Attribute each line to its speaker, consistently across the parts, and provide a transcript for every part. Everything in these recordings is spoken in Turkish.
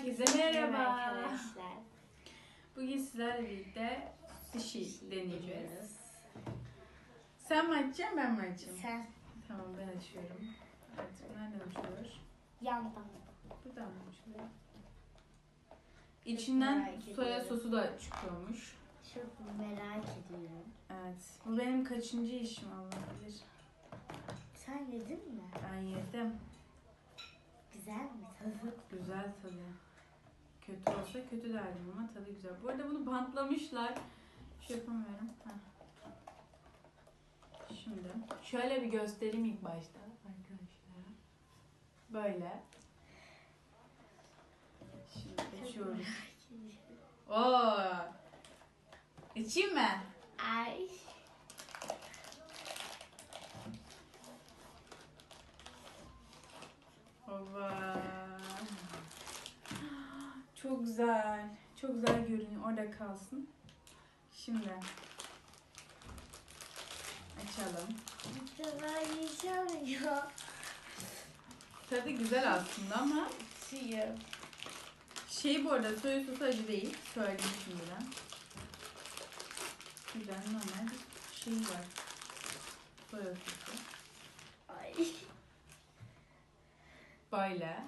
Speaker 1: Herkese merhaba.
Speaker 2: arkadaşlar.
Speaker 1: Bugün sizlerle birlikte sushi
Speaker 2: Sushi
Speaker 1: deneyeceğiz.
Speaker 2: deniyoruz.
Speaker 1: Sen mi açacaksın ben mi açayım?
Speaker 2: Sen
Speaker 1: Tamam ben açıyorum. Artık nereden açılıyor?
Speaker 2: yandan.
Speaker 1: Buradan mı açılıyor? İçinden soya
Speaker 2: ediyorum.
Speaker 1: sosu da çıkıyormuş.
Speaker 2: Çok merak ediyorum.
Speaker 1: Evet. Bu benim kaçıncı işim Allah bilir.
Speaker 2: Sen yedin mi?
Speaker 1: Ben yedim.
Speaker 2: Güzel mi tadı?
Speaker 1: Güzel tadı. Kötü olsa kötü derdim ama tadı güzel. Bu arada bunu bantlamışlar. Şey yapamıyorum. Heh. Şimdi şöyle bir göstereyim ilk başta arkadaşlar. Böyle. Şimdi açıyoruz. Oo. İçeyim mi?
Speaker 2: Ay.
Speaker 1: Güzel. Çok güzel görünüyor. Orada kalsın. Şimdi açalım.
Speaker 2: Bir de ben yiyeceğim ya.
Speaker 1: Tadı güzel aslında ama
Speaker 2: Suyu.
Speaker 1: şey bu arada soya sosu acı değil. Söyleyeyim şimdiden. Güzel normal bir şey var. Soya sosu.
Speaker 2: Ay.
Speaker 1: Böyle.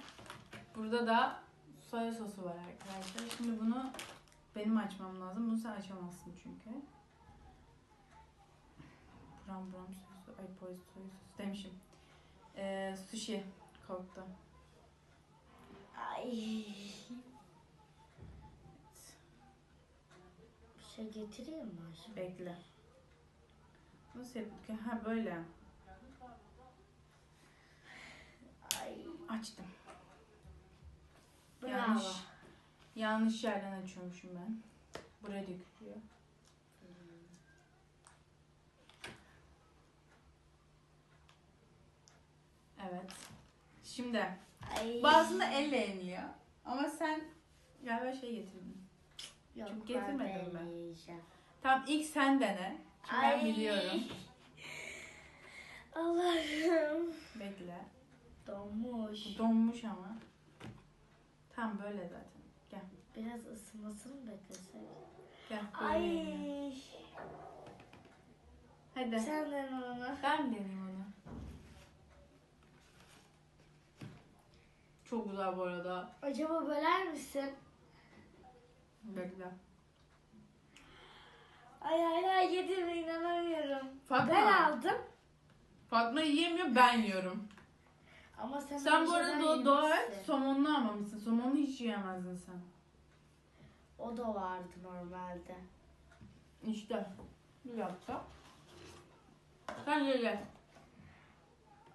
Speaker 1: Burada da soya sosu var arkadaşlar. Şimdi bunu benim açmam lazım. Bunu sen açamazsın çünkü. Buram buram sosu. Ay poz soya sosu demişim. Ee, sushi koktu.
Speaker 2: Ay. Bir şey getireyim mi aşkım?
Speaker 1: Bekle. Nasıl yaptık? Ha böyle.
Speaker 2: Ay.
Speaker 1: Açtım.
Speaker 2: Bravo.
Speaker 1: Yanlış. Yerden açıyormuşum ben. Buraya dökülüyor. Evet. Şimdi
Speaker 2: Ay.
Speaker 1: bazında elle yeniliyor. Ama sen galiba şey getirdin.
Speaker 2: Yok,
Speaker 1: Çok getirmedim ben.
Speaker 2: yiyeceğim.
Speaker 1: Tamam ilk sen dene. Çünkü ben
Speaker 2: Ay.
Speaker 1: biliyorum.
Speaker 2: Allah'ım.
Speaker 1: Bekle.
Speaker 2: Donmuş.
Speaker 1: Donmuş ama. Tam böyle zaten. Gel.
Speaker 2: Biraz ısınmasını beklesek?
Speaker 1: Gel. böyle.
Speaker 2: Ay.
Speaker 1: Hadi.
Speaker 2: Sen de onu.
Speaker 1: Ben deneyeyim onu. Çok güzel bu arada.
Speaker 2: Acaba böler misin?
Speaker 1: Bekle.
Speaker 2: Ay hala yediğime inanamıyorum.
Speaker 1: Fatma.
Speaker 2: Ben aldım.
Speaker 1: Fatma yiyemiyor ben yiyorum.
Speaker 2: Ama sen
Speaker 1: Sen bu arada do- doğa
Speaker 2: yemişsin.
Speaker 1: somonlu almamışsın. Somonlu hiç yiyemezdin sen.
Speaker 2: O da vardı normalde.
Speaker 1: İşte. Bir dakika. Sen ye ye.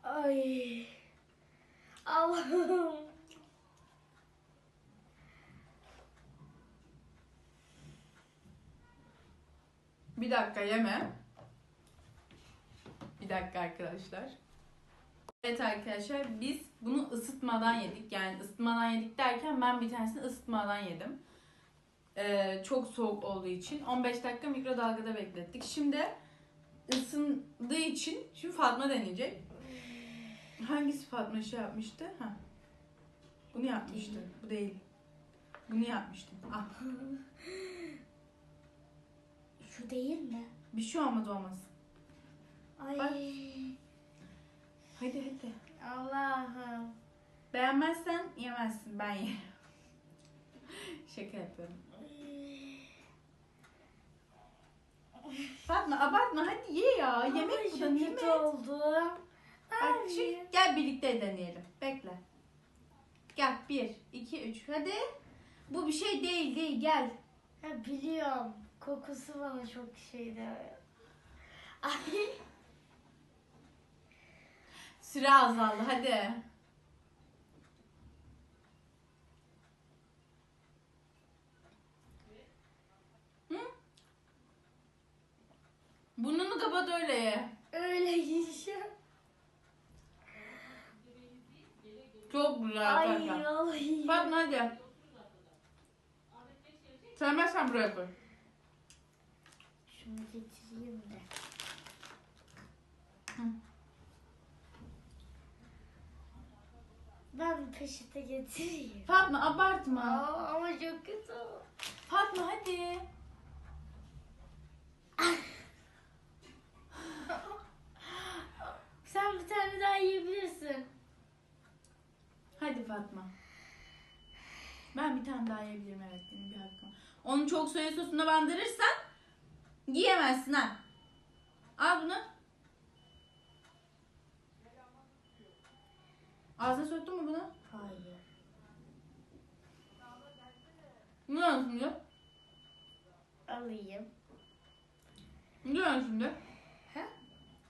Speaker 2: Ay. Allah'ım.
Speaker 1: Bir dakika yeme. Bir dakika arkadaşlar. Evet arkadaşlar biz bunu ısıtmadan yedik. Yani ısıtmadan yedik derken ben bir tanesini ısıtmadan yedim. Ee, çok soğuk olduğu için 15 dakika mikrodalgada beklettik. Şimdi ısındığı için şimdi Fatma deneyecek. Hangisi Fatma şey yapmıştı? Ha. Bunu yapmıştı. Bu değil. Bunu yapmıştım. Ah.
Speaker 2: Şu değil mi?
Speaker 1: Bir şey olmaz olmaz.
Speaker 2: Ay.
Speaker 1: Bak. Beğenmezsen yemezsin ben yerim. Şaka yapıyorum. Fatma abartma hadi ye ya. Yemek bu da nimet.
Speaker 2: oldu.
Speaker 1: Bak şu, gel birlikte deneyelim. Bekle. Gel bir, iki, üç. Hadi. Bu bir şey değil değil gel.
Speaker 2: Ha, biliyorum. Kokusu bana çok şeydi. Ay.
Speaker 1: Süre azaldı hadi. Hı? Burnunu kapat öyle ye.
Speaker 2: Öyle yiyeceğim.
Speaker 1: Çok güzel
Speaker 2: Ay
Speaker 1: arkadaşlar.
Speaker 2: vallahi.
Speaker 1: Fatma hadi. Sevmezsen buraya koy.
Speaker 2: Şunu getireyim de.
Speaker 1: Hı.
Speaker 2: Ben peşite getireyim.
Speaker 1: Fatma abartma.
Speaker 2: Aa, ama çok kötü.
Speaker 1: Fatma hadi.
Speaker 2: Sen daha yiyebilirsin.
Speaker 1: Hadi Fatma. Ben bir tane daha yiyebilirim evet benim bir hakkım. Onu çok soya sosuna bandırırsan yiyemezsin ha. Al bunu. Ağzına soktun mu bunu?
Speaker 2: Hayır.
Speaker 1: Ne yiyorsun şimdi?
Speaker 2: Alayım.
Speaker 1: Ne yiyorsun şimdi?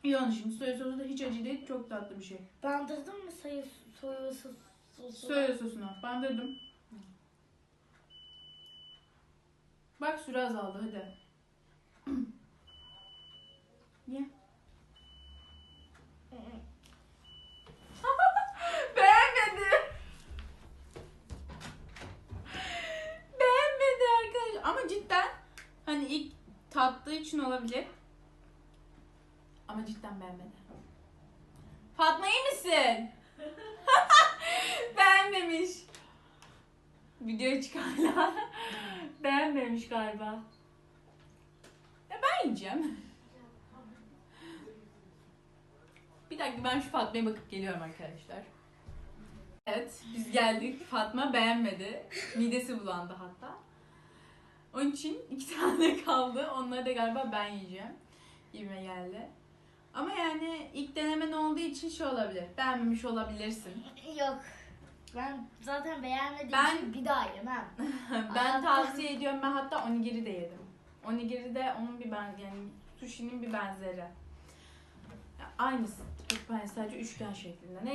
Speaker 1: Yiyorsun şimdi. Soya sosu da hiç acı değil. Çok tatlı bir şey.
Speaker 2: Bandırdın mı soya sos- sosu?
Speaker 1: Soya sosuna bandırdım. Bak süre azaldı hadi. Ye.
Speaker 2: Hı hı.
Speaker 1: Beğenmedi. Beğenmedi arkadaşlar. Ama cidden hani ilk tattığı için olabilir. Ama cidden beğenmedi. Fatma iyi misin? Beğenmemiş. Videoya çıkarlar. Beğenmemiş galiba. Ya ben yiyeceğim. Bir dakika ben şu Fatma'ya bakıp geliyorum arkadaşlar. Evet biz geldik. Fatma beğenmedi. Midesi bulandı hatta. Onun için iki tane kaldı. Onları da galiba ben yiyeceğim. Gibime geldi. Ama yani ilk denemen olduğu için şey olabilir. Beğenmemiş olabilirsin.
Speaker 2: Yok. Ben zaten beğenmediğim
Speaker 1: Ben-
Speaker 2: için bir daha yemem.
Speaker 1: ben tavsiye ediyorum. Ben hatta onigiri de yedim. Onigiri de onun bir ben yani sushi'nin bir benzeri. Ya, Aynısı. Tıpkı ben sadece üçgen şeklinde. Ne